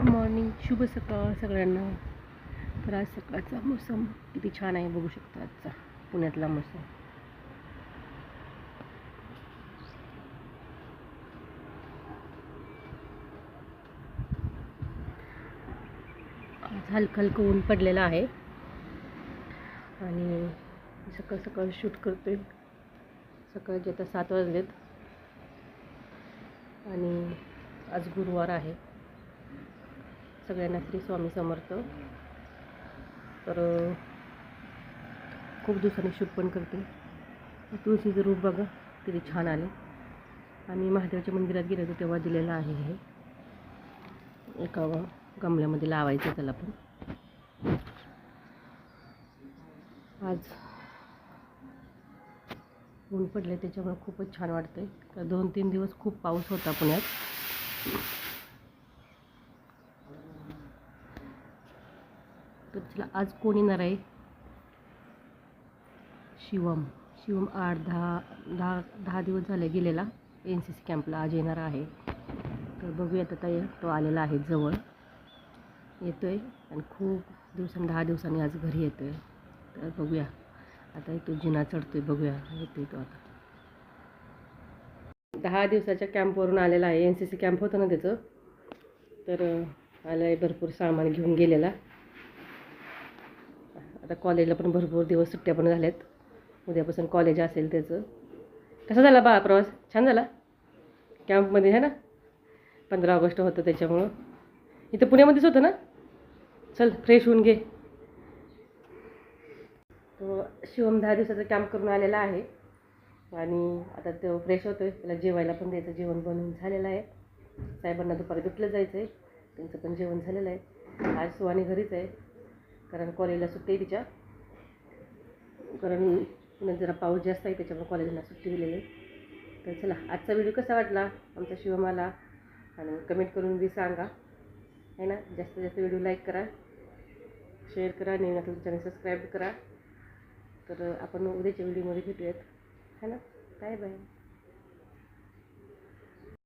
Good morning शुभ सकाळ सगळ्यांना. तर आज सकाळचा मोसम किती छान आहे बघू शकता आजचा. पुण्यातला मोसम. आज हलकं हलकं ऊन पडलेलं आहे. आणि सकाळ सकाळ शूट करतोय. सकाळचे आता सात वाजलेत. आणि आज गुरुवार आहे. सगळ्यांना श्री स्वामी समर्थ. तर खूप दिवसांनी शूट पण करते. तुळशीचं रूप बघा किती छान आले. आणि महादेवाच्या मंदिरात गेले होते तेव्हा दिलेलं आहे हे. एका गमल्यामध्ये लावायचं त्याला पण. आज ऊन पडले त्याच्यामुळे खूपच छान वाटतंय. तर दोन तीन दिवस खूप पाऊस होता पुण्यात. तर चला आज कोण येणार आहे? शिवम. शिवम आठ दहा दहा दहा दिवस झाले गेलेला. एन सी सी कॅम्पला आज येणार आहे. तर बघूयात आता ये- तो आलेला आहे जवळ. येतो आहे आणि खूप दिवसांनी दहा दिवसांनी आज घरी येतो आहे तर बघूया. आता तो जिना चढतो आहे बघूया. येतो तो आता. दहा दिवसाच्या कॅम्पवरून आलेला आहे. एन सी सी कॅम्प होतं ना त्याचं? तर आलं आहे भरपूर सामान घेऊन गेलेला. आता कॉलेजला पण भरपूर दिवस सुट्ट्या पण झाल्यात. उद्यापासून कॉलेज असेल त्याचं. कसा झाला बा प्रवास? छान झाला? कॅम्पमध्ये आहे ना? पंधरा ऑगस्ट होतं त्याच्यामुळं. इथं पुण्यामध्येच होतं ना? चल फ्रेश होऊन घे. तो शिवम दहा दिवसाचा कॅम्प करून आलेला आहे. आणि आता तो फ्रेश होतो आहे त्याला जेवायला पण द्यायचं. जेवण बनवून झालेलं आहे. साहेबांना दुपारी दुटलं जायचं आहे त्यांचं पण जेवण झालेलं आहे. आज सुवानी घरीच आहे. कारण कॉलेजला सुट्टी आहे तिच्या कारण पुण्यात जरा पाऊस जास्त आहे त्याच्यामुळे कॉलेजला सुट्टी दिलेली आहे. तर चला आजचा व्हिडिओ कसा वाटला? आमच्या शिवमाला आणि कमेंट करून बी सांगा. आहे ना? जास्तीत जास्त व्हिडिओ लाईक करा शेअर करा आणि आपलं चॅनल सबस्क्राईब करा. तर आपण उद्याच्या व्हिडिओमध्ये भेटूयात. है ना? Bye bye